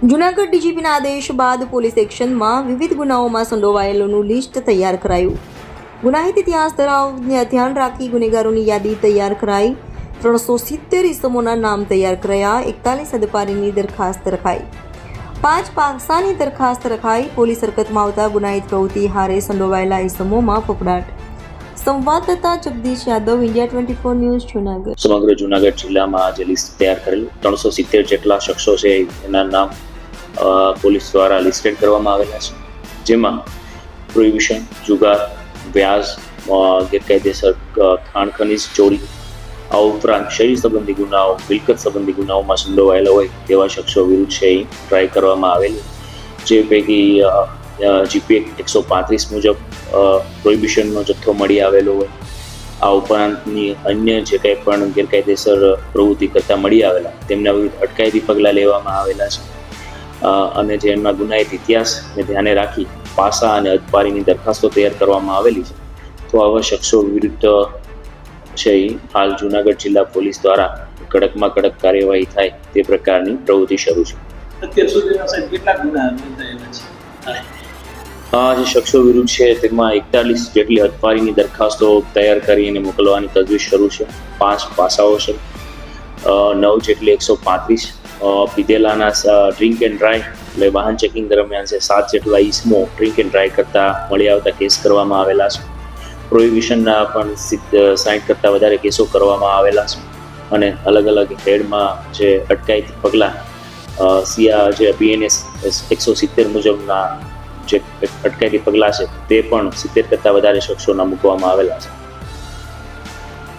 જૂનાગઢ ડીજીપીના આદેશ બાદ પોલીસ એક્શનમાં વિવિધ ગુનાઓમાં સંડોવાયેલોનું લિસ્ટ તૈયાર કરાયું. ગુનાહિત ઇતિહાસ ધરાવને ધ્યાન રાખી ગુનેગારોની યાદી તૈયાર કરાઈ. ત્રણસો સિત્તેર ઇસમોના નામ તૈયાર કરાયા, એકતાલીસ અદપારીની દરખાસ્ત રખાઈ. પાંચ પાકિસ્તાની દરખાસ્ત રખાઈ, પોલીસ હરકતમાં આવતા ગુનાહિત પ્રવૃત્તિ હારે સંડોવાયેલા ઇસમોમાં ફફડાટ. સંવાદદાતા Jagdish Yadav, India twenty four news, Junagadh. સમગ્ર જુનાગઢ જિલ્લામાં આજે લિસ્ટ તૈયાર કરેલું. ત્રણસો સિત્તેર જેટલા શખ્સો છે એના નામ પોલીસ દ્વારા લિસ્ટેડ કરવામાં આવેલા છે. જેમાં પ્રોહિબિશન જુગાર, વ્યાજ ગેરકાયદેસર ખાણ, ખનીજ, ચોરી, આ ઉપરાંત શરીર સંબંધી ગુનાઓ, મિલકત સંબંધી ગુનાઓમાં સંડોવાયેલા હોય તેવા શખ્સો વિરુદ્ધ છે એ ટ્રાય કરવામાં આવેલી. જે પૈકી જીપીએ એકસો પાંત્રીસ મુજબ પ્રોહિબિશનનો જથ્થો મળી આવેલો હોય. આ ઉપરાંતની અન્ય જે કંઈ પણ ગેરકાયદેસર પ્રવૃત્તિ કરતા મળી આવેલા, તેમના વિરુદ્ધ અટકાયતી પગલાં લેવામાં આવેલા છે. અને જે એમના ગુનાહિત ઇતિહાસને ધ્યાને રાખી પાસા અને અધપારીની દરખાસ્તો તૈયાર કરવામાં આવેલી છે તો આવા શખ્સો વિરુદ્ધ છે હાલ જુનાગઢ જિલ્લા પોલીસ દ્વારા કડકમાં કડક કાર્યવાહી થાય તે પ્રકારની પ્રવૃત્તિ શરૂ છે. અત્યાર સુધીમાં કેટલા ગુના છે? આ જે શખ્સો વિરુદ્ધ છે તેમાં એકતાલીસ જેટલી હદપારીની દરખાસ્તો તૈયાર કરીને મોકલવાની તજવીજ શરૂ છે. પાંચ પાસાઓ છે. નવ જેટલી એકસો પાંત્રીસ પીધેલાના ડ્રિંક એન્ડ ડ્રાય એટલે વાહન ચેકિંગ દરમિયાન છે સાત જેટલા ઈસમો ડ્રિંક એન્ડ ડ્રાઈવ કરતા મળી આવતા કેસ કરવામાં આવેલા છે. પ્રોહિબિશનના પણ સાઠ કરતાં વધારે કેસો કરવામાં આવેલા છે. અને અલગ અલગ હેડમાં જે અટકાયત પગલાં સીઆ જે બીએનએસ એકસો સિત્તેર મુજબના જે અટકાયતી પગલાં છે, તે પણ સિત્તેર કરતાં વધારે શખ્સોના મૂકવામાં આવેલા છે.